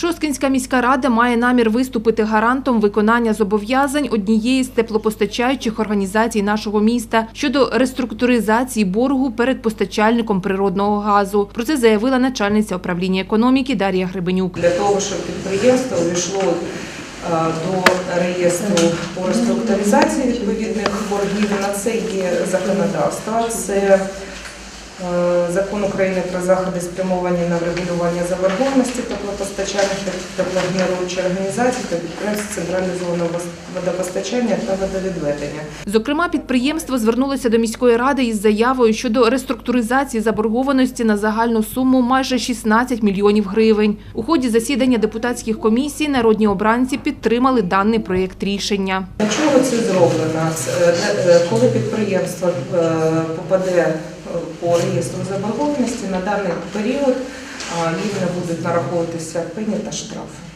Шосткинська міська рада має намір виступити гарантом виконання зобов'язань однієї з теплопостачаючих організацій нашого міста щодо реструктуризації боргу перед постачальником природного газу. Про це заявила начальниця управління економіки Дар'я Гребенюк. Для того, щоб підприємство увійшло е, до реєстру по реструктуризації відповідних боргів, на це є законодавство. Це Закон України про заходи спрямовані на врегулювання заборгованості теплопостачальних та теплогенеруючих організацій та підприємств централізованого водопостачання та водовідведення. Зокрема, підприємство звернулося до міської ради із заявою щодо реструктуризації заборгованості на загальну суму майже 16 мільйонів гривень. У ході засідання депутатських комісій народні обранці підтримали даний проєкт рішення. Для чого це зроблено? Е, е, Коли підприємство е, попаде е, по реєстру заборгованості, на даний період їм будуть нараховуватися пені штрафи.